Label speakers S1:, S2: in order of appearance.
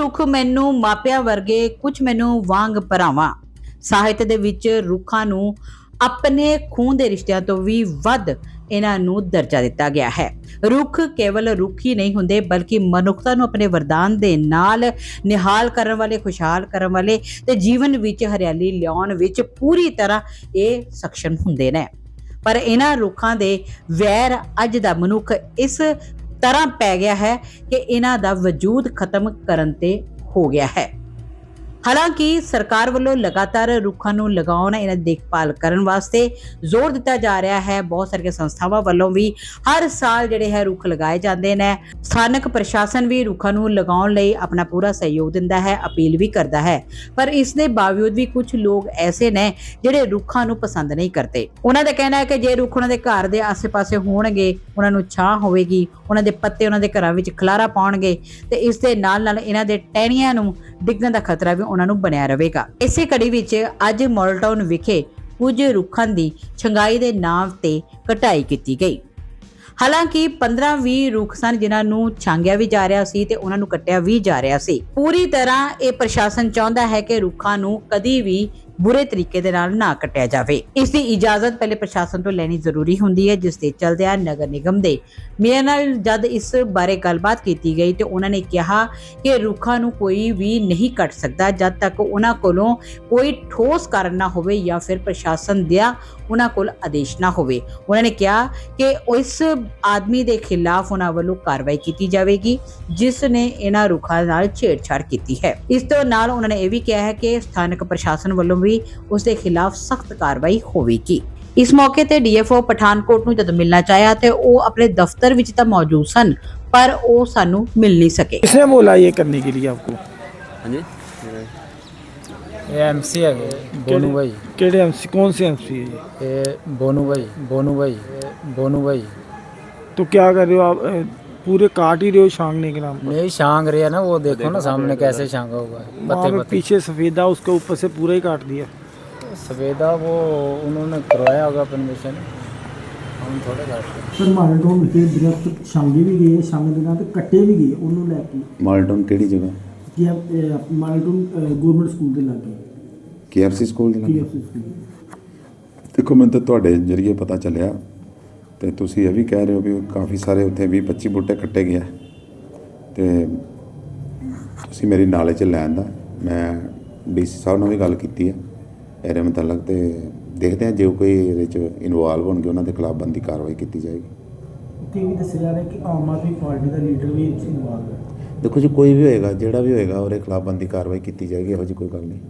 S1: ਰੁੱਖ ਮੈਨੂੰ ਮਾਪਿਆਂ ਵਰਗੇ ਕੁਝ ਮੈਨੂੰ ਵਾਂਗ ਭਰਾਵਾਂ। ਸਾਹਿਤ ਦੇ ਵਿੱਚ ਰੁੱਖਾਂ ਨੂੰ ਆਪਣੇ ਖੂਨ ਦੇ ਰਿਸ਼ਤਿਆਂ ਤੋਂ ਵੀ ਵੱਧ ਇਹਨਾਂ ਨੂੰ ਦਰਜਾ ਦਿੱਤਾ ਗਿਆ ਹੈ। ਰੁੱਖ ਕੇਵਲ ਰੁੱਖ ਹੀ ਨਹੀਂ ਹੁੰਦੇ, ਬਲਕਿ ਮਨੁੱਖਤਾ ਨੂੰ ਆਪਣੇ ਵਰਦਾਨ ਦੇ ਨਾਲ ਨਿਹਾਲ ਕਰਨ ਵਾਲੇ, ਖੁਸ਼ਹਾਲ ਕਰਨ ਵਾਲੇ ਤੇ ਜੀਵਨ ਵਿੱਚ ਹਰਿਆਲੀ ਲਿਆਉਣ ਵਿੱਚ ਪੂਰੀ ਤਰ੍ਹਾਂ ਇਹ ਸਖਸ਼ਮ ਹੁੰਦੇ ਨੇ। ਪਰ ਇਹਨਾਂ ਰੁੱਖਾਂ ਦੇ ਵੈਰ ਅੱਜ ਦਾ ਮਨੁੱਖ ਇਸ ਤਰ੍ਹਾਂ ਪੈ ਗਿਆ ਹੈ ਕਿ ਇਹਨਾਂ ਦਾ ਵਜੂਦ ਖਤਮ ਕਰਨ ਤੇ ਹੋ ਗਿਆ ਹੈ। ਹਾਲਾਂਕਿ ਸਰਕਾਰ ਵੱਲੋਂ ਲਗਾਤਾਰ ਰੁੱਖਾਂ ਨੂੰ ਲਗਾਉਣ, ਇਹਨਾਂ ਦੀ ਦੇਖਭਾਲ ਕਰਨ ਵਾਸਤੇ ਜ਼ੋਰ ਦਿੱਤਾ ਜਾ ਰਿਹਾ ਹੈ। ਬਹੁਤ ਸਾਰੀਆਂ ਸੰਸਥਾਵਾਂ ਵੱਲੋਂ ਵੀ ਹਰ ਸਾਲ ਜਿਹੜੇ ਹੈ ਰੁੱਖ ਲਗਾਏ ਜਾਂਦੇ ਨੇ। ਸਥਾਨਕ ਪ੍ਰਸ਼ਾਸਨ ਵੀ ਰੁੱਖਾਂ ਨੂੰ ਲਗਾਉਣ ਲਈ ਆਪਣਾ ਪੂਰਾ ਸਹਿਯੋਗ ਦਿੰਦਾ ਹੈ, ਅਪੀਲ ਵੀ ਕਰਦਾ ਹੈ। ਪਰ ਇਸ ਦੇ ਬਾਵਜੂਦ ਵੀ ਕੁਝ ਲੋਕ ਐਸੇ ਨੇ ਜਿਹੜੇ ਰੁੱਖਾਂ ਨੂੰ ਪਸੰਦ ਨਹੀਂ ਕਰਦੇ। ਉਹਨਾਂ ਦਾ ਕਹਿਣਾ ਹੈ ਕਿ ਜੇ ਰੁੱਖ ਉਹਨਾਂ ਦੇ ਘਰ ਦੇ ਆਸ-ਪਾਸੇ ਹੋਣਗੇ, ਉਹਨਾਂ ਨੂੰ ਛਾਂ ਹੋਵੇਗੀ, ਉਹਨਾਂ ਦੇ ਪੱਤੇ ਉਹਨਾਂ ਦੇ ਘਰਾਂ ਵਿੱਚ ਖਲਾਰਾ ਪਾਉਣਗੇ ਤੇ ਇਸ ਦੇ ਨਾਲ ਨਾਲ ਇਹਨਾਂ ਦੇ ਟਹਿਣੀਆਂ ਨੂੰ ਡਿੱਗਣ ਦਾ ਖਤਰਾ ਵੀ ਉਹਨਾਂ ਨੂੰ ਬਣਿਆ ਰਹੇਗਾ। ਇਸੇ ਕੜੀ ਵਿੱਚ ਅੱਜ ਮੋਲਟਾਊਨ ਵਿਖੇ ਕੁਝ ਰੁੱਖਾਂ ਦੀ ਛੰਗਾਈ ਦੇ ਨਾਮ ਤੇ ਕਟਾਈ ਕੀਤੀ ਗਈ। ਹਾਲਾਂਕਿ 15-20 ਰੁੱਖ ਸਨ ਜਿਨ੍ਹਾਂ ਨੂੰ ਛਾਂਗਿਆ ਵੀ ਜਾ ਰਿਹਾ ਸੀ ਤੇ ਉਹਨਾਂ ਨੂੰ ਕੱਟਿਆ ਵੀ ਜਾ ਰਿਹਾ ਸੀ। ਪੂਰੀ ਤਰ੍ਹਾਂ ਇਹ ਪ੍ਰਸ਼ਾਸਨ ਚਾਹੁੰਦਾ ਹੈ ਕਿ ਰੁੱਖਾਂ ਨੂੰ ਕਦੀ ਵੀ ਬੁਰੇ ਤਰੀਕੇ ਦੇ ਨਾਲ ਨਾ ਕੱਟਿਆ ਜਾਵੇ। ਇਸ ਦੀ ਇਜਾਜ਼ਤ ਪਹਿਲੇ ਪ੍ਰਸ਼ਾਸਨ ਤੋਂ ਲੈਣੀ ਜ਼ਰੂਰੀ ਹੁੰਦੀ ਹੈ, ਜਿਸ ਦੇ ਚਲਦਿਆਂ ਨਗਰ ਨਿਗਮ ਦੇ ਮੇਅਰ ਨਾਲ ਜਦ ਇਸ ਬਾਰੇ ਗੱਲਬਾਤ ਕੀਤੀ ਗਈ ਤੇ ਉਹਨਾਂ ਨੇ ਕਿਹਾ ਕਿ ਰੁੱਖਾਂ ਨੂੰ ਕੋਈ ਵੀ ਨਹੀਂ ਕੱਟ ਸਕਦਾ, ਜਦ ਤੱਕ ਉਹਨਾਂ ਕੋਲੋਂ ਕੋਈ ਠੋਸ ਕਾਰਨ ਨਾ ਹੋਵੇ ਜਾਂ ਫਿਰ ਪ੍ਰਸ਼ਾਸਨ ਦਾ ਉਹਨਾਂ ਕੋਲ ਆਦੇਸ਼ ਨਾ ਹੋਵੇ। ਉਹਨਾਂ ਨੇ ਕਿਹਾ ਕਿ ਉਸ ਆਦਮੀ ਦੇ ਖਿਲਾਫ ਉਹਨਾਂ ਵੱਲੋਂ ਕਾਰਵਾਈ ਕੀਤੀ ਜਾਵੇਗੀ, ਜਿਸ ਨੇ ਇਹਨਾਂ ਰੁੱਖਾਂ ਨਾਲ ਛੇੜਛਾੜ ਕੀਤੀ ਹੈ। ਇਸ ਤੋਂ ਨਾਲ ਉਹਨਾਂ ਨੇ ਇਹ ਵੀ ਕਿਹਾ ਹੈ ਕਿ ਸਥਾਨਕ ਪ੍ਰਸ਼ਾਸਨ ਵੱਲੋਂ ਵੀ ਉਸ ਦੇ ਖਿਲਾਫ ਸਖਤ ਕਾਰਵਾਈ ਹੋਵੇਗੀ ਇਸ ਮੌਕੇ ਤੇ ਡੀਐਫਓ ਪਠਾਨਕੋਟ ਨੂੰ ਜਦੋਂ ਮਿਲਣਾ ਚਾਹਿਆ ਤੇ ਉਹ ਆਪਣੇ ਦਫ਼ਤਰ ਵਿੱਚ ਤਾਂ ਮੌਜੂਦ ਸਨ ਪਰ ਉਹ ਸਾਨੂੰ ਮਿਲ ਨਹੀਂ ਸਕੇ
S2: किसने बोला ये करने के लिए आपको
S3: हाँ जी
S4: ਇਹ ਐਮਸੀ ਹੈਗੇ ਬੋਨੂ ਭਾਈ
S2: केड़े एमसी कौन से एमसी है ये?
S4: ਇਹ ਬੋਨੂ ਭਾਈ ਬੋਨੂ ਭਾਈ ਇਹ ਬੋਨੂ ਭਾਈ
S2: तो क्या कर रहे हो आप अ, पूरे काट ही रहे हो छांगने के नाम पर
S4: नहीं शांग रही है ना वो देखो ना सामने कैसे शांगा हुआ है
S2: वहाँ
S4: पत्ते
S2: पे
S4: पत्ते
S2: पीछे सफेदा उसके ऊपर से पूरा ही काट दिया
S4: सफेदा वो उन्होंने करवाया होगा परमिशन हम थोड़े काटते
S5: ਸਰ ਮਾਲਟੋਨ ਵਿਖੇ ਦਰਖਤ ਛਾਂਗੇ ਵੀ ਗਏ ਛਾਂਗੇ ਦੇ ਨਾਲ ਤੇ ਕੱਟੇ ਵੀ ਗਏ ਉਹਨੂੰ ਲੈ ਕੇ
S3: ਮਾਲਟਨ ਕਿਹੜੀ ਜਗ੍ਹਾ
S5: ਕੀ ਆ ਮਾਲਟੋਨ ਗਵਰਨਮੈਂਟ ਸਕੂਲ ਦੇ ਲਾਗੇ
S3: ਕੇਐਫਸੀ ਸਕੂਲ ਦੇ ਲਾਗੇ
S5: ਪੀਐਫਸੀ ਸਕੂਲ
S3: ਦੇਖੋ ਮੈਨੂੰ ਤਾਂ ਤੁਹਾਡੇ ਜਰੀਏ ਪਤਾ ਚੱਲਿਆ ਤੇ ਤੁਸੀਂ ਇਹ ਵੀ ਕਹਿ ਰਹੇ ਹੋ ਵੀ ਕਾਫੀ ਸਾਰੇ ਉੱਥੇ 20 25 ਬੂਟੇ ਕੱਟੇ ਗਿਆ ਤੇ ਤੁਸੀਂ ਮੇਰੀ ਨਾਲੇ 'ਚ ਲੈਣ ਦਾ ਮੈਂ ਡੀਸੀ ਸਾਹਿਬ ਨਾਲ ਵੀ ਗੱਲ ਕੀਤੀ ਹੈ ਇਹਦੇ ਮੁਤਲਕ ਤੇ ਦੇਖਦੇ ਹਾਂ ਜੇ ਕੋਈ ਇਹਦੇ 'ਚ ਇਨਵੋਲਵ ਹੋਣਗੇ ਉਹਨਾਂ ਦੇ ਖਿਲਾਫ ਬੰਦੀ ਕਾਰਵਾਈ ਕੀਤੀ ਜਾਏਗੀ।
S5: ਉੱਥੇ ਵੀ ਦੱਸਿਆ ਜਾ ਰਿਹਾ ਕਿ ਆਮ ਆਦਮੀ ਪਾਰਟੀ ਦਾ ਲੀਡਰ ਵੀ ਇਸ ਇਨਵੋਲਵ ਹੈ।
S3: ਦੇਖੋ ਜੀ ਕੋਈ ਵੀ ਹੋਏਗਾ ਜਿਹੜਾ ਵੀ ਹੋਏਗਾ ਉਹਦੇ ਖਿਲਾਫ ਬੰਦੀ ਕਾਰਵਾਈ ਕੀਤੀ ਜਾਏਗੀ ਇਹੋ ਜਿਹੀ ਕੋਈ ਗੱਲ ਨਹੀਂ।